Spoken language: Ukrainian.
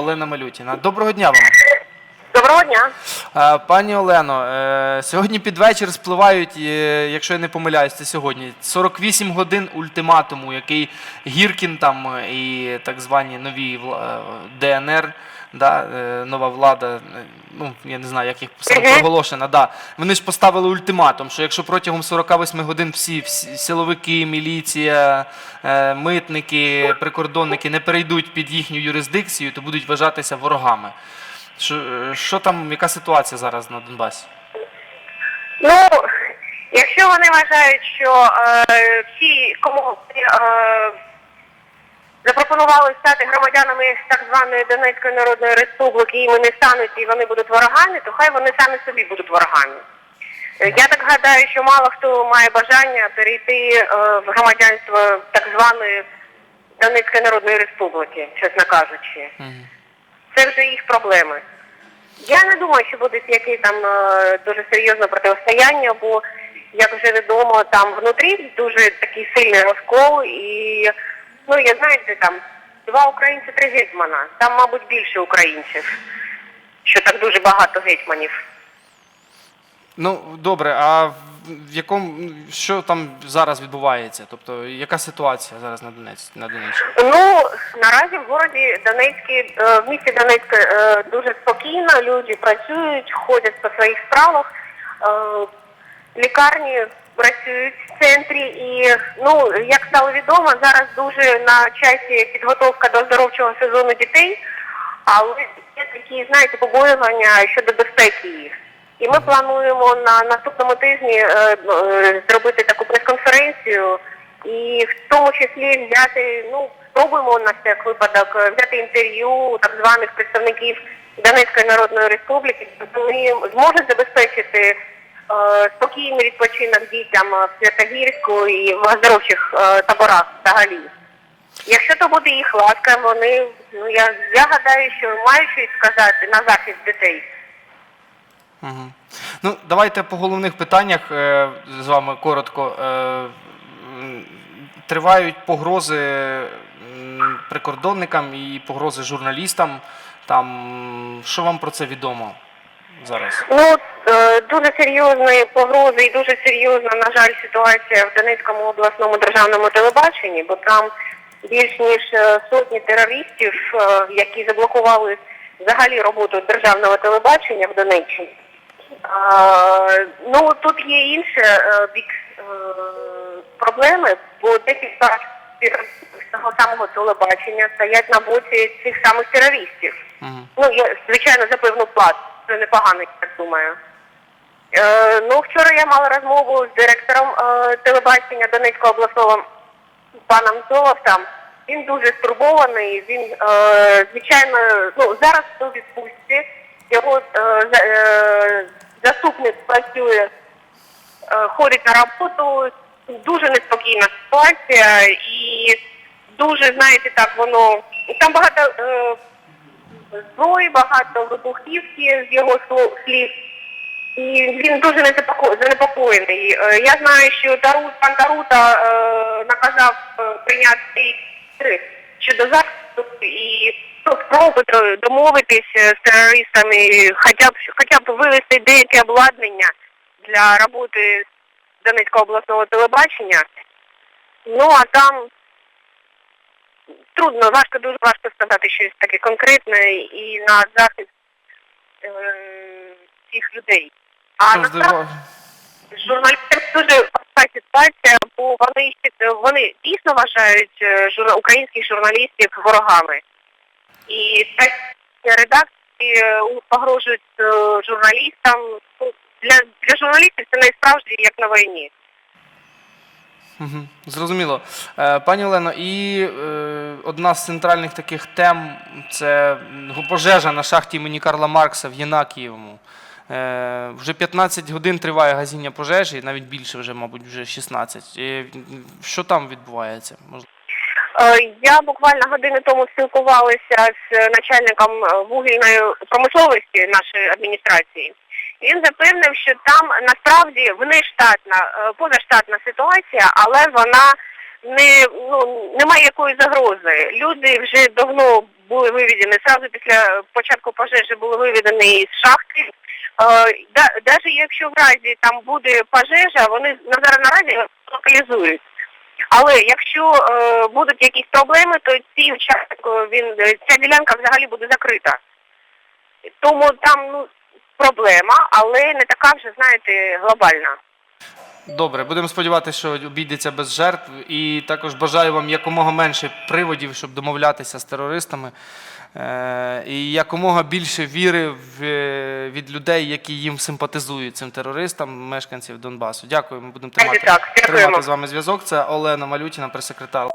Олена Малютіна. Доброго дня вам. Доброго дня. Е, Пані Олено, е, сьогодні під вечір спливають, е, якщо я не помиляюсь, це сьогодні 48 годин ультиматуму, який Гіркін там і так звані нові ДНР, да, нова влада, ну я не знаю, як їх саме проголошена. Да. Вони ж поставили ультиматум, що якщо протягом 48 годин всі, всі силовики, міліція, митники, прикордонники не перейдуть під їхню юрисдикцію, то будуть вважатися ворогами. Що, що там, яка ситуація зараз на Донбасі? Ну, якщо вони вважають, що е, всі, кому е, запропонували стати громадянами так званої Донецької Народної Республіки, і вони стануть і вони будуть ворогами, то хай вони самі собі будуть ворогами. Е, Я так гадаю, що мало хто має бажання перейти е, в громадянство так званої Донецької Народної Республіки, чесно кажучи. Мгм. Це вже їх проблеми. Я не думаю, що буде яке там е, дуже серйозне протистояння, бо, як вже відомо, там внутрі дуже такий сильний розкол і, ну, я знаєте, там два українці, три гетьмана. Там, мабуть, більше українців, що так дуже багато гетьманів. Ну, добре, а в якому що там зараз відбувається? Тобто, яка ситуація зараз на Донець на Донеччині? Ну, наразі в городі Донецькій, е, в місті Донецьке е, дуже спокійно, люди працюють, ходять по своїх справах, е, лікарні працюють в центрі і, ну, як стало відомо, зараз дуже на часі підготовка до оздоровчого сезону дітей, але є такі, знаєте, побоювання щодо безпеки їх. І ми плануємо на наступному тижні е, е, зробити таку прес-конференцію і в тому числі взяти, ну, спробуємо на всяк випадок е, взяти інтерв'ю так званих представників Донецької Народної Республіки, вони зможуть забезпечити спокійний відпочинок дітям в Святогірську і в оздоровчих таборах взагалі. Якщо то буде їх ласка, вони, ну я, я гадаю, що мають щось сказати на захист дітей. Угу. Ну, давайте по головних питаннях е, з вами коротко. Е, тривають погрози прикордонникам і погрози журналістам. Там що вам про це відомо зараз? Ну, е, дуже серйозні погрози і дуже серйозна, на жаль, ситуація в Донецькому обласному державному телебаченні, бо там більш ніж сотні терористів, які заблокували взагалі роботу державного телебачення в Донеччині. Ну, тут є інше е, бік е, проблеми, бо декілька співробітників того самого телебачення стоять на боці цих самих терористів. Ну, я, звичайно, за певну плату. Це непогано, я так думаю. Е, ну, вчора я мала розмову з директором е, телебачення Донецького обласного паном Золотом. Він дуже стурбований. Він, е, звичайно, ну, зараз у відпустці. Його е, е, заступник працює, е, ходить на роботу. Дуже неспокійна ситуація і дуже, знаєте, так воно. Там багато е, зброї, багато вибухівки з його слів. І він дуже занепокоєний. Е, Я знаю, що Тару, пан Тарута е, наказав прийняти три щодо захисту і спроби до- домовитись з терористами, хоча б хоча б вивести деяке обладнання для роботи Донецького обласного телебачення. Ну а там трудно, важко, дуже важко сказати щось таке конкретне і на захист е, цих людей. А Ну, насправді журналістів дуже важка ситуація, бо вони вони дійсно вважають е, жур- українських журналістів ворогами. Так редакції е, погрожують е, журналістам. Ну, Для, для журналістів це найсправді як на війні. Зрозуміло. Е, Пані Олено, і одна з центральних таких тем це пожежа на шахті імені Карла Маркса в Єнакієвому. Вже 15 годин триває гасіння пожежі, навіть більше вже, мабуть, вже 16. Е, що там відбувається? Можливо? Е, Я буквально годину тому спілкувалася з начальником е, вугільної промисловості нашої адміністрації. Він запевнив, що там насправді внештатна, е, позаштатна ситуація, але вона не ну немає якої загрози. Люди вже давно були виведені сразу після початку пожежі були виведені з шахти. Навіть якщо в разі там буде пожежа, вони на зараз наразі локалізують. Але якщо е, будуть якісь проблеми, то ці участок, е, він е, ця ділянка взагалі буде закрита. Тому там ну проблема, але не така вже знаєте глобальна. Добре, будемо сподіватися, що обійдеться без жертв. І також бажаю вам якомога менше приводів, щоб домовлятися з терористами. Е, і якомога більше віри е, від людей, які їм симпатизують цим терористам, мешканців Донбасу. Дякую. Ми будемо тримати, Так, тримати з вами зв'язок. Це Олена Малютіна, прес-секретар.